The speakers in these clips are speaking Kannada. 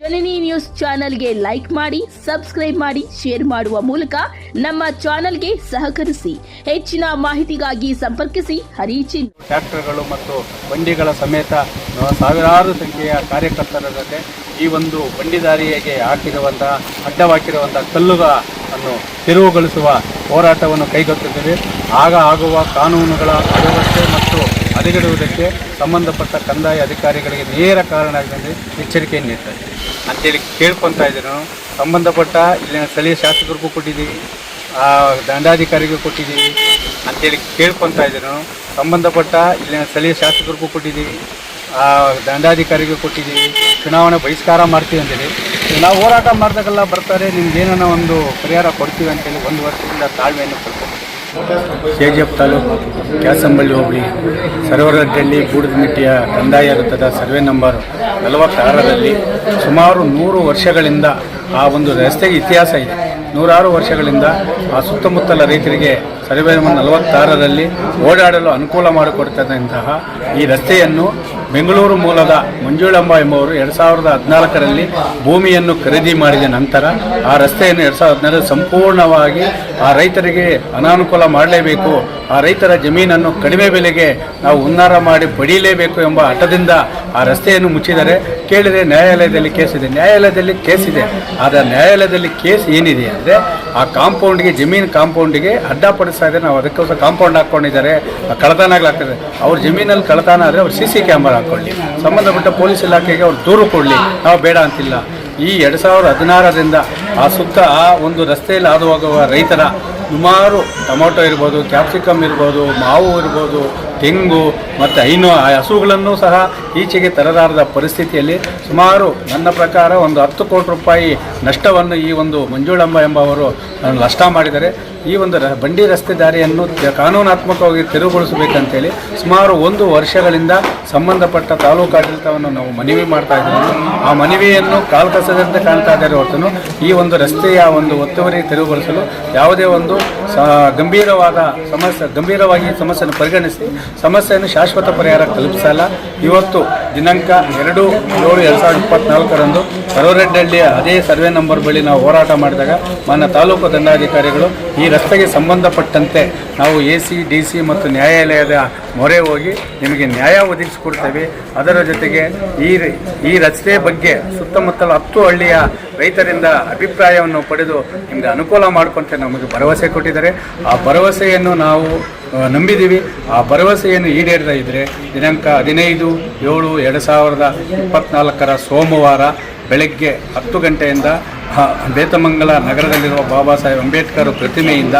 ಜನನಿ ನ್ಯೂಸ್ ಚಾನೆಲ್ಗೆ ಲೈಕ್ ಮಾಡಿ, ಸಬ್ಸ್ಕ್ರೈಬ್ ಮಾಡಿ, ಶೇರ್ ಮಾಡುವ ಮೂಲಕ ನಮ್ಮ ಚಾನೆಲ್ಗೆ ಸಹಕರಿಸಿ. ಹೆಚ್ಚಿನ ಮಾಹಿತಿಗಾಗಿ ಸಂಪರ್ಕಿಸಿ. ಹರಿಚಿನ್ ಟ್ರ್ಯಾಕ್ಟರ್ಗಳು ಮತ್ತು ಬಂಡಿಗಳ ಸಮೇತ ಸಾವಿರಾರು ಸಂಖ್ಯೆಯ ಕಾರ್ಯಕರ್ತರ ಜೊತೆ ಈ ಒಂದು ಬಂಡಿದಾರಿಯಾಗಿ ಹಾಕಿರುವಂತಹ ಹಾಕಿರುವಂತಹ ಕಲ್ಲುಗಳ ಅನ್ನು ತೆರವುಗೊಳಿಸುವ ಹೋರಾಟವನ್ನು ಕೈಗೊಳ್ಳುತ್ತಿದ್ದೇವೆ ಆಗ ಆಗುವ ಕಾನೂನುಗಳ ಅವ್ಯವಸ್ಥೆ ಮತ್ತು ಹದಗೆಡುವುದಕ್ಕೆ ಸಂಬಂಧಪಟ್ಟ ಕಂದಾಯ ಅಧಿಕಾರಿಗಳಿಗೆ ನೇರ ಕಾರಣ ಆಗಿದೆ ಎಚ್ಚರಿಕೆಯನ್ನು ನೀಡ್ತಾರೆ ಅಂತೇಳಿ ಕೇಳ್ಕೊತಾ ಇದ್ದೀರ ನಾನು. ಸಂಬಂಧಪಟ್ಟ ಇಲ್ಲಿನ ಸ್ಥಳೀಯ ಶಾಸಕರಿಗೂ ಕೊಟ್ಟಿದ್ದೀವಿ. ಆ, ದಂಡಾಧಿಕಾರಿಗೂ ಕೊಟ್ಟಿದ್ದೀವಿ ಅಂತೇಳಿ ಕೇಳ್ಕೊತಾ ಇದ್ದೀರ ನಾನು. ಸಂಬಂಧಪಟ್ಟ ಇಲ್ಲಿನ ಸ್ಥಳೀಯ ಶಾಸಕರಿಗೂ ಕೊಟ್ಟಿದ್ದೀವಿ. ಆ, ದಂಡಾಧಿಕಾರಿಗೂ ಕೊಟ್ಟಿದ್ದೀವಿ. ಚುನಾವಣೆ ಬಹಿಷ್ಕಾರ ಮಾಡ್ತೀವಿ ಅಂತೇಳಿ. ನಾವು ಹೋರಾಟ ಮಾಡಿದಾಗೆಲ್ಲ ಬರ್ತಾರೆ. ನಿಮ್ಗೆ ಏನನ್ನ ಒಂದು ಪರಿಹಾರ ಕೊಡ್ತೀವಿ ಅಂತೇಳಿ ಒಂದು ವರ್ಷದಿಂದ ತಾಳ್ಮೆಯನ್ನು K G F taluk Kyasamballi ಹೋಬಳಿ ಸರೋವರಡ್ಡಳ್ಳಿ ಬೂಡದಮಿಟ್ಟಿಯ ಕಂದಾಯ ವೃತ್ತದ ಸರ್ವೆ ನಂಬರ್ ನಲವತ್ತಾರರಲ್ಲಿ ಸುಮಾರು ನೂರು ವರ್ಷಗಳಿಂದ ಆ ಒಂದು ರಸ್ತೆಗೆ ಇತಿಹಾಸ ಇದೆ. ನೂರಾರು ವರ್ಷಗಳಿಂದ ಆ ಸುತ್ತಮುತ್ತಲ ರೈತರಿಗೆ ಸರ್ವೆ ನಂಬರ್ ನಲವತ್ತಾರರಲ್ಲಿ ಓಡಾಡಲು ಅನುಕೂಲ ಮಾಡಿಕೊಡ್ತಕ್ಕಂತಹ ಈ ರಸ್ತೆಯನ್ನು ಬೆಂಗಳೂರು ಮೂಲದ ಮಂಜುಳಂಬ ಎಂಬುವರು ಎರಡು ಸಾವಿರದ ಹದಿನಾಲ್ಕರಲ್ಲಿ ಭೂಮಿಯನ್ನು ಖರೀದಿ ಮಾಡಿದ ನಂತರ ಆ ರಸ್ತೆಯನ್ನು ಎರಡು ಸಾವಿರದ ಹದಿನಾರರಲ್ಲಿ ಸಂಪೂರ್ಣವಾಗಿ ಆ ರೈತರಿಗೆ ಅನಾನುಕೂಲ ಮಾಡಲೇಬೇಕು, ಆ ರೈತರ ಜಮೀನನ್ನು ಕಡಿಮೆ ಬೆಲೆಗೆ ನಾವು ಉನ್ನಾರ ಮಾಡಿ ಪಡೀಲೇಬೇಕು ಎಂಬ ಹಠದಿಂದ ಆ ರಸ್ತೆಯನ್ನು ಮುಚ್ಚಿದರೆ ಕೇಳಿದರೆ ನ್ಯಾಯಾಲಯದಲ್ಲಿ ಕೇಸ್ ಇದೆ. ನ್ಯಾಯಾಲಯದಲ್ಲಿ ಕೇಸ್ ಇದೆ. ಆದರೆ ನ್ಯಾಯಾಲಯದಲ್ಲಿ ಕೇಸ್ ಏನಿದೆ ಅಂದರೆ ಆ ಕಾಂಪೌಂಡ್ಗೆ, ಜಮೀನು ಕಾಂಪೌಂಡಿಗೆ ಅಡ್ಡಪಡಿಸ್ತಾ ಇದ್ದಾರೆ ನಾವು ಅದಕ್ಕೋಸ್ಕರ ಕಾಂಪೌಂಡ್ ಹಾಕ್ಕೊಂಡಿದ್ದಾರೆ ಕಳತನಾಗ್ಲಾಗ್ತದೆ ಅವ್ರ ಜಮೀನಲ್ಲಿ ಕಳತಾನ ಆದರೆ ಅವ್ರು ಸಿ ಸಿ ಕ್ಯಾಮರಾ ಹಾಕ್ಕೊಳ್ಳಿ ಸಂಬಂಧಪಟ್ಟ ಪೊಲೀಸ್ ಇಲಾಖೆಗೆ ಅವ್ರು ದೂರು ಕೊಡಲಿ. ನಾವು ಬೇಡ ಅಂತಿಲ್ಲ. ಈ ಎರಡು ಸಾವಿರದ ಹದಿನಾರರಿಂದ ಆ ಸುತ್ತ ಒಂದು ರಸ್ತೆಯಲ್ಲಿ ಹಾದು ಹೋಗುವ ರೈತರ ಸುಮಾರು ಟೊಮೊಟೊ ಇರ್ಬೋದು ಕ್ಯಾಪ್ಸಿಕಮ್ ಇರ್ಬೋದು, ಮಾವು ಇರ್ಬೋದು, ತೆಂಗು ಮತ್ತು ಹೈನು ಹಸುಗಳನ್ನು ಸಹ ಈಚೆಗೆ ತರಲಾರದ ಪರಿಸ್ಥಿತಿಯಲ್ಲಿ ಸುಮಾರು ನನ್ನ ಪ್ರಕಾರ ಒಂದು ಹತ್ತು ಕೋಟಿ ರೂಪಾಯಿ ನಷ್ಟವನ್ನು ಈ ಒಂದು ಮಂಜುಳಮ್ಮ ಎಂಬವರು ನಷ್ಟ ಮಾಡಿದ್ದಾರೆ. ಈ ಒಂದು ಬಂಡಿ ರಸ್ತೆ ದಾರಿಯನ್ನು ಕಾನೂನಾತ್ಮಕವಾಗಿ ತೆರವುಗೊಳಿಸಬೇಕಂತೇಳಿ ಸುಮಾರು ಒಂದು ವರ್ಷಗಳಿಂದ ಸಂಬಂಧಪಟ್ಟ ತಾಲೂಕು ಆಡಳಿತವನ್ನು ನಾವು ಮನವಿ ಮಾಡ್ತಾ ಇದ್ದೀವಿ. ಆ ಮನವಿಯನ್ನು ಕಾಲ್ಕಸದಂತೆ ಕಾಣ್ತಾ ಇದ್ದಾರೆ ಹೊರತನು ಈ ಒಂದು ರಸ್ತೆಯ ಒಂದು ಒತ್ತುವರಿ ತೆರವುಗೊಳಿಸಲು ಯಾವುದೇ ಒಂದು ಗಂಭೀರವಾದ ಸಮಸ್ಯೆ ಗಂಭೀರವಾಗಿ ಸಮಸ್ಯೆಯನ್ನು ಪರಿಗಣಿಸಿ, ಸಮಸ್ಯೆಯನ್ನು ಶಾಶ್ವತ ಪರಿಹಾರ ತಲುಪಿಸಲ್ಲ ಇವತ್ತು ದಿನಾಂಕ ಎರಡು ಏಳು ಎರಡು ಸಾವಿರದ ಇಪ್ಪತ್ತ್ನಾಲ್ಕರಂದು ಸರೋರೆಡ್ಡಳ್ಳಿಯ ಅದೇ ಸರ್ವೆ ನಂಬರ್ ಬಳಿ ನಾವು ಹೋರಾಟ ಮಾಡಿದಾಗ ಮಾನ್ಯ ತಾಲೂಕು ದಂಡಾಧಿಕಾರಿಗಳು ಈ ರಸ್ತೆಗೆ ಸಂಬಂಧಪಟ್ಟಂತೆ ನಾವು ಎ ಸಿ, ಡಿ ಸಿ ಮತ್ತು ನ್ಯಾಯಾಲಯದ ಮೊರೆ ಹೋಗಿ ನಿಮಗೆ ನ್ಯಾಯ ಒದಗಿಸಿಕೊಡ್ತೇವೆ. ಅದರ ಜೊತೆಗೆ ಈ ಈ ರಸ್ತೆ ಬಗ್ಗೆ ಸುತ್ತಮುತ್ತಲ ಹತ್ತು ಹಳ್ಳಿಯ ರೈತರಿಂದ ಅಭಿಪ್ರಾಯವನ್ನು ಪಡೆದು ನಿಮಗೆ ಅನುಕೂಲ ಮಾಡಿಕೊಂತೆ ನಮಗೆ ಭರವಸೆ ಕೊಟ್ಟಿದ್ದಾರೆ. ಆ ಭರವಸೆಯನ್ನು ನಾವು ನಂಬಿದ್ದೀವಿ. ಆ ಭರವಸೆಯನ್ನು ಈಡೇರದ ಇದ್ದರೆ ದಿನಾಂಕ ಹದಿನೈದು ಏಳು ಎರಡು ಸಾವಿರದ ಇಪ್ಪತ್ನಾಲ್ಕರ ಸೋಮವಾರ ಬೆಳಗ್ಗೆ ಹತ್ತು ಗಂಟೆಯಿಂದ ಬೇತಮಂಗಲ ನಗರದಲ್ಲಿರುವ ಬಾಬಾ ಸಾಹೇಬ್ ಅಂಬೇಡ್ಕರ್ ಪ್ರತಿಮೆಯಿಂದ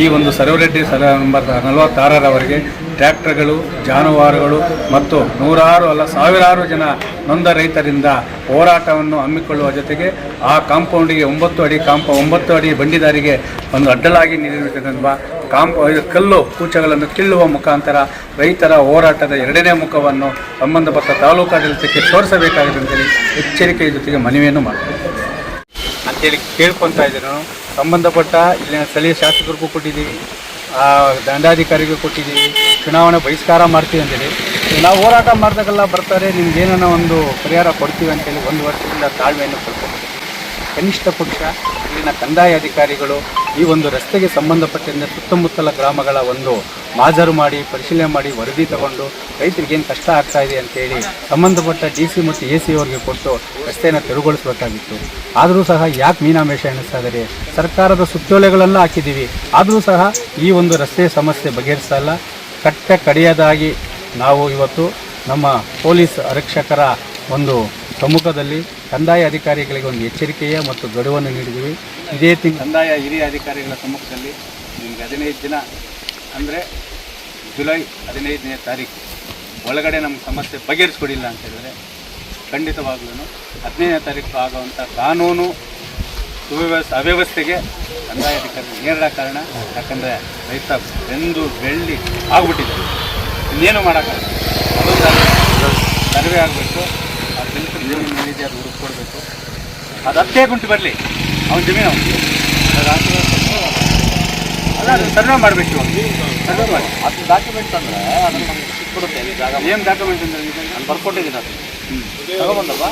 ಈ ಒಂದು ಸರ್ವರೆಡ್ಡಿ ಸರ ನಂಬರ್ ನಲವತ್ತಾರರವರೆಗೆ ಟ್ರ್ಯಾಕ್ಟರ್ಗಳು, ಜಾನುವಾರುಗಳು ಮತ್ತು ನೂರಾರು ಅಲ್ಲ ಸಾವಿರಾರು ಜನ ನೊಂದ ರೈತರಿಂದ ಹೋರಾಟವನ್ನು ಹಮ್ಮಿಕೊಳ್ಳುವ ಜೊತೆಗೆ ಆ ಕಾಂಪೌಂಡಿಗೆ ಒಂಬತ್ತು ಅಡಿ ಕಾಂಪ ಒಂಬತ್ತು ಅಡಿ ಬಂಡಿದಾರಿಗೆ ಒಂದು ಅಡ್ಡಲಾಗಿ ನಿಲ್ಲಿರುವ ಕಾಂಪ ಕಲ್ಲು ಕೂಚಗಳನ್ನು ಕೀಳುವ ಮುಖಾಂತರ ರೈತರ ಹೋರಾಟದ ಎರಡನೇ ಮುಖವನ್ನು ಸಂಬಂಧಪಟ್ಟ ತಾಲೂಕಾಡಳಿತಕ್ಕೆ ತೋರಿಸಬೇಕಾಗಿದೆ ಅಂತೇಳಿ ಎಚ್ಚರಿಕೆಯ ಜೊತೆಗೆ ಮನವಿಯನ್ನು ಮಾಡ್ತಾರೆ ಕೇಳ್ಕೊತಾ ಇದ್ದೀನಿ ನಾನು ಸಂಬಂಧಪಟ್ಟ ಇಲ್ಲಿನ ಸ್ಥಳೀಯ ಶಾಸಕರಿಗೂ ಕೊಟ್ಟಿದ್ದೀವಿ. ಆ, ದಂಡಾಧಿಕಾರಿಗೂ ಕೊಟ್ಟಿದ್ದೀವಿ. ಚುನಾವಣೆ ಬಹಿಷ್ಕಾರ ಮಾಡ್ತೀವಿ ಅಂತೇಳಿ ನಾವು ಹೋರಾಟ ಮಾಡಿದಾಗೆಲ್ಲ ಬರ್ತಾರೆ. ನಿಮ್ಗೆ ಏನನ್ನ ಒಂದು ಪರಿಹಾರ ಕೊಡ್ತೀವಿ ಅಂತೇಳಿ ಒಂದು ವರ್ಷದಿಂದ ತಾಳ್ಮೆಯನ್ನು ಕಳ್ಕೊಬೇಕು ಕನಿಷ್ಠ ಪಕ್ಷ, ಇಲ್ಲಿನ ಕಂದಾಯ ಅಧಿಕಾರಿಗಳು ಈ ಒಂದು ರಸ್ತೆಗೆ ಸಂಬಂಧಪಟ್ಟಂತೆ ಸುತ್ತಮುತ್ತಲ ಗ್ರಾಮಗಳ ಒಂದು ಮಾಜರು ಮಾಡಿ, ಪರಿಶೀಲನೆ ಮಾಡಿ ವರದಿ ತಗೊಂಡು ರೈತರಿಗೆ ಏನು ಕಷ್ಟ ಆಗ್ತಾ ಇದೆ ಅಂತೇಳಿ ಸಂಬಂಧಪಟ್ಟ ಡಿ ಸಿ ಮತ್ತು ಎ ಸಿ ಅವರಿಗೆ ಕೊಟ್ಟು ರಸ್ತೆಯನ್ನು ತೆರವುಗೊಳಿಸಬೇಕಾಗಿತ್ತು. ಆದರೂ ಸಹ ಯಾಕೆ ಮೀನಾಮೇಷ ಎಣಿಸ್ತಾ ಸರ್ಕಾರದ ಸುತ್ತೋಲೆಗಳೆಲ್ಲ ಹಾಕಿದ್ದೀವಿ. ಆದರೂ ಸಹ ಈ ಒಂದು ರಸ್ತೆ ಸಮಸ್ಯೆ ಬಗೆಹರಿಸ್ತಾ ಇಲ್ಲ. ಕಟ್ಟ ಕಡೆಯದಾಗಿ ನಾವು ಇವತ್ತು ನಮ್ಮ ಪೊಲೀಸ್ ಆರಕ್ಷಕರ ಒಂದು ಸಮ್ಮುಖದಲ್ಲಿ ಕಂದಾಯ ಅಧಿಕಾರಿಗಳಿಗೆ ಒಂದು ಎಚ್ಚರಿಕೆಯ ಮತ್ತು ಗಡುವನ್ನು ನೀಡಿದ್ದೀವಿ. ಇದೇ ತಿಂಗ್ ಕಂದಾಯ ಹಿರಿಯ ಅಧಿಕಾರಿಗಳ ಸಮ್ಮುಖದಲ್ಲಿ ನಿಮಗೆ ಹದಿನೈದು ದಿನ, ಅಂದರೆ ಜುಲೈ ಹದಿನೈದನೇ ತಾರೀಕು. ಒಳಗಡೆ ನಮ್ಮ ಸಮಸ್ಯೆ ಬಗೆಹರಿಸ್ಕೊಡಿಲ್ಲ ಅಂತ ಹೇಳಿದ್ರೆ ಖಂಡಿತವಾಗ್ಲೂ ಹದಿನೈದನೇ ತಾರೀಕು ಆಗುವಂಥ ಕಾನೂನು ಸುವ್ಯವಸ್ಥೆ ಅವ್ಯವಸ್ಥೆಗೆ ಕಂದಾಯ ಅಧಿಕಾರಿ ನೇರಳ ಕಾರಣ. ಯಾಕಂದರೆ ರೈತ ಬೆಂದು ಬೆಳ್ಳಿ ಆಗ್ಬಿಟ್ಟಿದ್ದಾರೆ. ಇನ್ನೇನು ಮಾಡೋಕ್ಕಾಗಲ್ಲ. ಅದೊಂದು ಸರ್ವೆ ಆಗಬೇಕು. ಬೆಂಕು ಜಮೀನು ಏನಿದೆ ಅದು ಹುಡುಕೊಡ್ಬೇಕು ಅದು ಹತ್ತೇ ಗುಂಟು ಬರಲಿ. ಅವನ ಜಮೀನು. ಅವನಿಗೆ ಅಲ್ಲ ಅದು ಸರ್ವೆ ಮಾಡಬೇಕು ಸರ್ವೆ ಮಾಡಿ. ಅದು ಡಾಕ್ಯುಮೆಂಟ್ಸ್ ಅಂದ್ರೆ ಅದನ್ನು ನಮಗೆ ಜಾಗ. ಏನು ಡಾಕ್ಯುಮೆಂಟ್ ಅಂದರೆ ನಾನು ಬರ್ಕೊಟ್ಟಿದ್ದೀನಿ ಅದು. ತಗೊಬಂದಪ್ಪ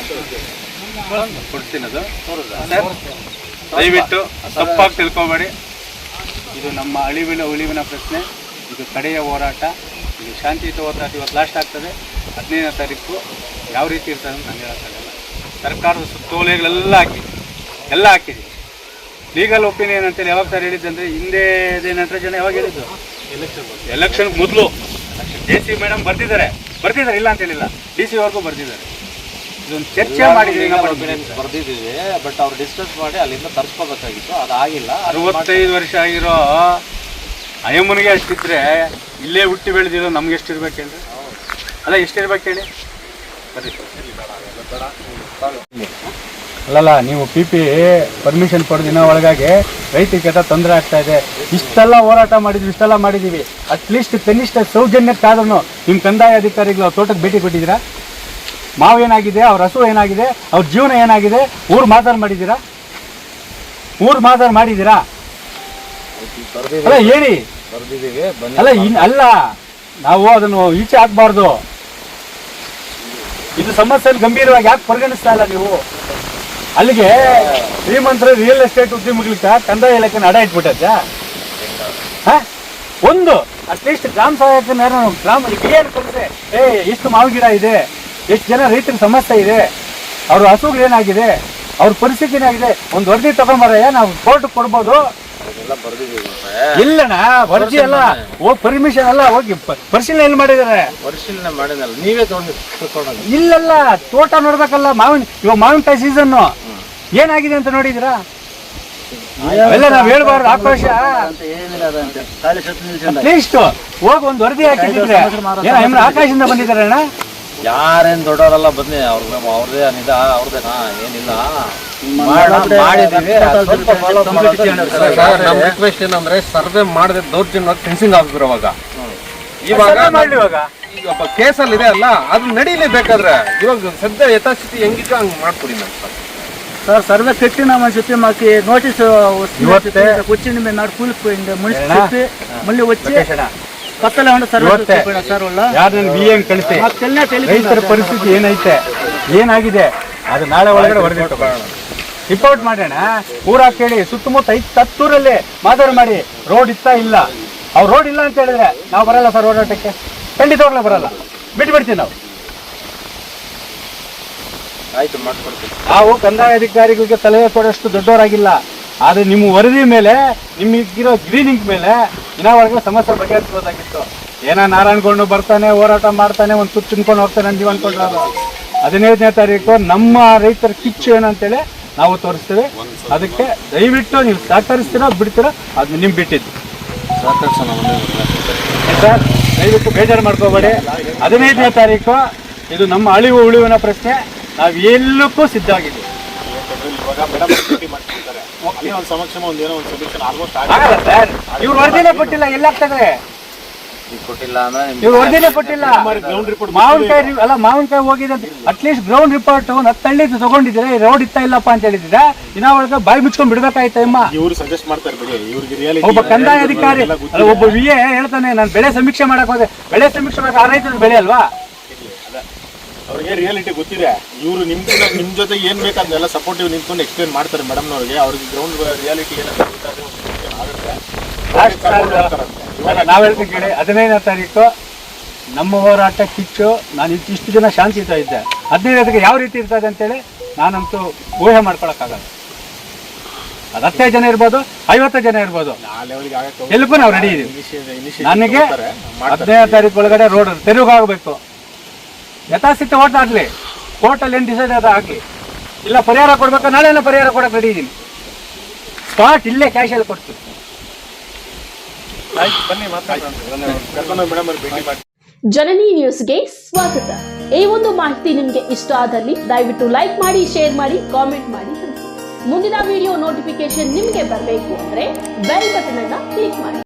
ಕೊಡ್ತೀನಿ ಅದು. ದಯವಿಟ್ಟು ತಪ್ಪಾಗಿ ತಿಳ್ಕೊಬೇಡಿ. ಇದು ನಮ್ಮ ಅಳಿವಿನ ಉಳಿವಿನ ಪ್ರಶ್ನೆ. ಇದು ಕಡೆಯ ಹೋರಾಟ. ಇದು ಶಾಂತಿಯುತ ಹೋರಾಟ ಇವತ್ತು ಲಾಸ್ಟ್ ಆಗ್ತದೆ. ಹದಿನೈದನೇ ತಾರೀಕು. ಯಾವ ರೀತಿ ಇರ್ತದೆ ಅಂತ ನಾನು ಹೇಳೋಕ್ಕಾಗಲ್ಲ ಸರ್ಕಾರದ ಸುತ್ತೋಲೆಗಳೆಲ್ಲ ಹಾಕಿ ಎಲ್ಲ ಹಾಕಿದೆ. ಲೀಗಲ್ ಒಪಿನಿಯನ್ ಅಂತೇಳಿ ಯಾವಾಗ ಸರ್ ಹೇಳಿದ್ದಂದ್ರೆ ಹಿಂದೆ ಏನಂದ್ರೆ ಜನ ಯಾವಾಗ ಹೇಳಿದ್ದು? ಎಲೆಕ್ಷನ್ ಮೊದಲು. ಡಿ ಸಿ ಮೇಡಮ್ ಬರ್ತಿದ್ದಾರೆ. ಬರ್ತಿದ್ದಾರೆ ಇಲ್ಲ ಅಂತ ಹೇಳಿಲ್ಲ. ಡಿ ಸಿ ಅವ್ರಿಗೂ ಬರ್ತಿದ್ದಾರೆ. ಇದೊಂದು ಚರ್ಚೆ ಮಾಡಿದ್ವಿ ಬರ್ದಿದ್ದೀವಿ ಬಟ್ ಅವ್ರು ಡಿಸ್ಕಸ್ ಮಾಡಿ ಅಲ್ಲಿಂದ ತರಿಸ್ಕೋಬೇಕಾಗಿತ್ತು. ಅದು ಆಗಿಲ್ಲ. ಅರವತ್ತೈದು ವರ್ಷ ಆಗಿರೋ ಅಯ್ಯಮ್ಮನಿಗೆ ಅಷ್ಟಿದ್ರೆ ಇಲ್ಲೇ ಹುಟ್ಟಿ ಬೆಳೆದಿರೋ ನಮ್ಗೆ ಎಷ್ಟಿರ್ಬೇಕು ಹೇಳ್ರಿ ಅಲ್ಲ ಎಷ್ಟಿರ್ಬೇಕು ಹೇಳಿ? ಅಲ್ಲಲ್ಲ, ನೀವು ಪಿ ಪಿ ಪರ್ಮಿಷನ್ ಕೊಡೋ ಒಳಗಾಗಿ ರೈತರಿಗೆ ತೊಂದರೆ ಆಗ್ತಾ ಇದೆ. ಇಷ್ಟೆಲ್ಲ ಹೋರಾಟ ಮಾಡಿದ್ವಿ, ಇಷ್ಟೆಲ್ಲ ಮಾಡಿದ್ದೀವಿ ಅಟ್ಲೀಸ್ಟ್ ಕನಿಷ್ಠ ಸೌಜನ್ಯಕ್ಕಾದ್ರೂ ನಿಮ್ಮ ಕಂದಾಯ ಅಧಿಕಾರಿಗಳು ತೋಟಕ್ಕೆ ಭೇಟಿ ಕೊಟ್ಟಿದ್ದೀರಾ? ಮಾವು ಏನಾಗಿದೆ, ಅವ್ರ ಹಸು ಏನಾಗಿದೆ, ಅವ್ರ ಜೀವನ ಏನಾಗಿದೆ, ಊರು ಮಾತಾಡ್ ಮಾಡಿದ್ದೀರಾ? ಊರು ಮಾತಾಡ್ ಮಾಡಿದ್ದೀರಾ? ಅಲ್ಲ ಹೇಳಿ ಅಲ್ಲ, ಇನ್, ಅಲ್ಲ, ನಾವು ಅದನ್ನು ಈಚೆ ಹಾಕ್ಬಾರ್ದು. ಇದು ಸಮಸ್ಯೆ ಗಂಭೀರವಾಗಿ ಯಾಕೆ ಪರಿಗಣಿಸ್ತಾ ಇಲ್ಲ ನೀವು? ಅಲ್ಲಿಗೆ ಶ್ರೀಮಂತರ ರಿಯಲ್ ಎಸ್ಟೇಟ್ ಉದ್ಯಮಿಗಳಿಗೆ ಕಂದಾಯ ಇಲಾಖೆ ಅಡ ಇಟ್ಬಿಟ್ಟ ಒಂದು ಅಟ್ಲೀಸ್ಟ್ ಗ್ರಾಮ ಸಹಾಯಕನ ಯಾರು ಗ್ರಾಮ ಏನು ಕೊಟ್ಟರೆ ಏ ಎಷ್ಟು ಮಾವು ಗಿಡ ಇದೆ ಎಷ್ಟು ಜನ ರೈತರ ಸಮಸ್ಯೆ ಇದೆ, ಅವ್ರ ಹಸುಗಳು ಏನಾಗಿದೆ, ಅವ್ರ ಪರಿಸ್ಥಿತಿ ಏನಾಗಿದೆ, ಒಂದು ವರದಿ ತಗೊಂಬರ ನಾವು ಕೋರ್ಟ್ ಕೊಡ್ಬೋದು ಇಲ್ಲಣ್ಣ ವರ್ಜಿ ಅಲ್ಲ ಹೋಗಿ ಪರ್ಮಿಷನ್ ಅಲ್ಲ ಹೋಗಿ ಪರಿಶೀಲನೆ ಎಲ್ಲಿ ಮಾಡಿದಾರೆ ಪರಿಶೀಲನೆ ಮಾಡಿದ್ನಲ್ಲ ನೀವೇ ತಗೊಂಡು ಇಲ್ಲಲ್ಲ ತೋಟ ನೋಡ್ಬೇಕಲ್ಲ ಮಾವಿನ ಇವಾಗ ಮಾವಿನಕಾಯಿ ಸೀಸನ್ ಏನಾಗಿದೆ ಅಂತ ನೋಡಿದಿರಾ ಎಲ್ಲ ನಾವ್ ಹೇಳ್ಬಾರ್ದು ಆಕ್ರೋಶ. ಅಟ್ಲೀಸ್ಟ್ ಹೋಗಿ ಒಂದು ವರದಿ ಹಾಕಿದ್ರೆ. ಏನ ಆಕಾಶದಿಂದ ಬಂದಿದ್ದಾರೆ ಅಣ್ಣ ಯಾರೇನ್ ದೊಡ್ಡವರೆಲ್ಲ ಬನ್ನಿ ಅವ್ರ ಅವ್ರದೇ ನಿಧ ಅವ್ರದೇನಾ ಏನಿಲ್ಲ ಮಾಡ- ಮಾಡಿದೀವಿ ಅದ್ ಸ್ವಲ್ಪ follow up ಮಾಡೋದು ಸರ್, ಸರ್, ನಮ್ ರಿಕ್ವೆಸ್ಟ್ ಏನಂದ್ರೆ ಸರ್ವೆ ಮಾಡದೆ ದೌರ್ಜನ್ಯ ಫೆನ್ಸಿಂಗ್ ಆಗಿದ್ರು ಅವಾಗ ಇವಾಗ ಸರ್ವೆ ಮಾಡ್ಲಿ ಇವಾಗ ಈಗ ಕೇಸಲ್ಲಿ ಇದೆ ಅಲ್ಲ ಅದು ನಡೀಲೇಬೇಕಾದ್ರೆ ಇವಾಗ ಸದ್ಯ ಯಥಾಸ್ಥಿತಿ ಹೆಂಗಿದ್ರು ಹಂಗ್ ಮಾಡ್ಕೊಡಿ ನಮ್ ಸರ್ సార్ సర్వే కట్టిన మని చెప్పి మాకు నోటీస్ ಇವತ್ತೇ వచ్చింది మేము నాడు కూలిపోయింది మనిషి ఏనా? చెప్పి మళ్ళీ వచ్చి ಒಂದು ಯಾರು ರೈತರ ಪರಿಸ್ಥಿತಿ ಏನೈತೆ? ಏನಾಗಿದೆ? ಅದು ನಾಳೆ ಒಳಗಡೆ ವರದಿ ರಿಪೋರ್ಟ್ ಮಾಡೋಣ ಊರ ಕೇಳಿ ಸುತ್ತಮುತ್ತ ಐದು ತತ್ತೂರಲ್ಲಿ ಮಾತಾಡಿ ಮಾಡಿ ರೋಡ್ ಇತ್ತ ಇಲ್ಲ. ಅವ್ರು ರೋಡ್ ಇಲ್ಲ ಅಂತ ಹೇಳಿದ್ರೆ ನಾವು ಬರಲ್ಲ ಸರ್ ಓಡಾಟಕ್ಕೆ ಖಂಡಿತವಾಗ್ಲೂ ಬರಲ್ಲ. ಬಿಟ್ಟು ಬಿಡ್ತೀವಿ ನಾವು. ಆಯ್ತು ಮಾಡ್ಕೊಡ್ತೀವಿ. ನಾವು ಕಂದಾಯ ಅಧಿಕಾರಿಗಳಿಗೆ ತಲೆ ಕೊಡೋಷ್ಟು ದೊಡ್ಡವರಾಗಿಲ್ಲ. ಆದ್ರೆ ನಿಮ್ಮ ವರದಿ ಮೇಲೆ ನಿಮಗಿರೋ ಗ್ರೀನಿಂಗ್ ಮೇಲೆ ಇನ್ನೂ ಸಮಸ್ಯೆ ಬಗೆಹರಿಸಬಹುದಾಗಿತ್ತು ಏನೋ ನಾರಾಯಣಗೊಂಡು ಬರ್ತಾನೆ, ಹೋರಾಟ ಮಾಡ್ತಾನೆ, ಒಂದು ತುತ್ತು ತಿನ್ಕೊಂಡು ಹೋಗ್ತಾನೆ ಅಂತ ನೀವು ಹದಿನೈದನೇ ತಾರೀಕು ನಮ್ಮ ರೈತರ ಕಿಚ್ಚು ಏನಂತೇಳಿ ನಾವು ತೋರಿಸ್ತೇವೆ. ಅದಕ್ಕೆ ದಯವಿಟ್ಟು ನೀವು ಸಹಕರಿಸ್ತೀರಾ, ಬಿಡ್ತೀರಾ, ಅದು ನಿಮ್ ಬಿಟ್ಟಿದ್ದು. ಸರ್, ದಯವಿಟ್ಟು ಬೇಜಾರು ಮಾಡ್ಕೋಬೇಡಿ. ಹದಿನೈದನೇ ತಾರೀಕು, ಇದು ನಮ್ಮ ಅಳಿವು ಉಳಿವಿನ ಪ್ರಶ್ನೆ. ನಾವು ಎಲ್ಲಕ್ಕೂ ಸಿದ್ಧವಾಗಿದ್ದೀವಿ ಆಗಲ್ಲ ಸರ್. ಇವ್ರು ವರದಿನೇ ಕೊಟ್ಟಿಲ್ಲ ಇವ್ರು ವರದಿನೇ ಕೊಟ್ಟಿಲ್ಲ. ಮಾವಿನಕಾಯಿ ಅಲ್ಲ ಮಾವಿನಕಾಯಿ ಹೋಗಿದೆ ಅಟ್ ಅಟ್ಲೀಸ್ಟ್ ಗ್ರೌಂಡ್ ರಿಪೋರ್ಟ್ ಒಂದು ಹತ್ತು ಹಳ್ಳಿದು ತಗೊಂಡಿದ್ರೆ ರೋಡ್ ಇತ್ತ ಇಲ್ಲಪ್ಪ ಅಂತ ಹೇಳಿದ್ರೆ ಇನ್ನ ಒಳಗೆ ಬಾಯಿ ಮುಚ್ಕೊಂಡ್ ಬಿಡ್ಬೇಕಾಯ್ತ ಅಮ್ಮ ಇವರು ಸಜೆಸ್ಟ್ ಮಾಡ್ತಾರೆ ಬಿಡಿ. ಇವ್ರಿಗೆ ರಿಯಾಲಿಟಿ ಒಬ್ಬ ಕಂದಾಯ ಅಧಿಕಾರಿ ಅಲ್ಲ ಒಬ್ಬ ವಿ ಎ ಹೇಳ್ತಾನೆ ನಾನು ಬೆಳೆ ಸಮೀಕ್ಷೆ ಮಾಡಕ್ ಹೋದೆ. ಬೆಳೆ ಸಮೀಕ್ಷೆ ಮಾಡಕ್ ಆ ರೈತರ ಬೆಳೆ ಅಲ್ವಾ ಅವ್ರಿಗೆ ರಿಯಾಲಿಟಿ ಗೊತ್ತಿದೆ. ಇವರು ನಿಮ್ ನಿಮ್ ಜೊತೆ ಏನ್ ಬೇಕು ಅದನ್ನೆಲ್ಲ ಸಪೋರ್ಟಿವ್ ನಿಂತ್ಕೊಂಡು ಎಕ್ಸ್ಪ್ಲೇನ್ ಮಾಡ್ತಾರೆ ಮೇಡಮ್ ಅವ್ರಿಗೆ ಅವ್ರಿಗೆ ಗ್ರೌಂಡ್ ರಿಯಾಲಿಟಿ ಏನಂತ ಗೊತ್ತಾದ್ರೆ ನಾವು ಹೇಳ್ತೀವಿ ಕೇಳಿ. ಹದಿನೈದನೇ ತಾರೀಕು ನಮ್ಮ ಹೋರಾಟ ಕಿಚ್ಚು. ನಾನು ಇಷ್ಟು ಇಷ್ಟು ಜನ ಶಾಂತಿಯುತ ಇದ್ದೆ. ಹದಿನೈದಕ್ಕೆ ಯಾವ ರೀತಿ ಇರ್ತದೆ ಅಂತೇಳಿ ನಾನಂತೂ ಊಹೆ ಮಾಡ್ಕೊಳಕ್ಕಾಗಲ್ಲ. ಅದು ಹತ್ತೈದು ಜನ ಇರ್ಬೋದು ಐವತ್ತು ಜನ ಇರ್ಬೋದು. ಎಲ್ಲಕ್ಕೂ ನಾವು ರೆಡಿ ಇದೀವಿ ನನಗೆ ಹದಿನೈದು ತಾರೀಕು ಒಳಗಡೆ ರೋಡ್ ತೆರವುಗಾಗಬೇಕು ಯಥಾಸ್ಥಿತಿ ಓಟ್ ಆಗಲಿ ಕೋರ್ಟಲ್ಲಿ ಏನು ಡಿಸೈಡ್ ಆದ ಆಗ್ಲಿ ಇಲ್ಲ ಪರಿಹಾರ ಕೊಡ್ಬೇಕು? ನಾಳೆನೇ ಪರಿಹಾರ ಕೊಡಕ್ಕೆ ರೆಡಿ ಇದ್ದೀನಿ ಸ್ಪಾಟ್ ಇಲ್ಲೇ ಕ್ಯಾಶಲ್ಲಿ ಕೊಡ್ತೀವಿ ಬನ್ನಿ ಜನನಿ ನ್ಯೂಸ್ಗೆ ಸ್ವಾಗತ. ಈ ಒಂದು ಮಾಹಿತಿ ನಿಮಗೆ ಇಷ್ಟ ಆದಲ್ಲಿ ದಯವಿಟ್ಟು ಲೈಕ್ ಮಾಡಿ ಶೇರ್ ಮಾಡಿ ಕಾಮೆಂಟ್ ಮಾಡಿ ಮುಂದಿನ ವಿಡಿಯೋ ನೋಟಿಫಿಕೇಶನ್ ನಿಮಗೆ ಬರಬೇಕು ಅಂದ್ರೆ ಬೆಲ್ ಬಟನ್ ಅನ್ನ ಕ್ಲಿಕ್ ಮಾಡಿ.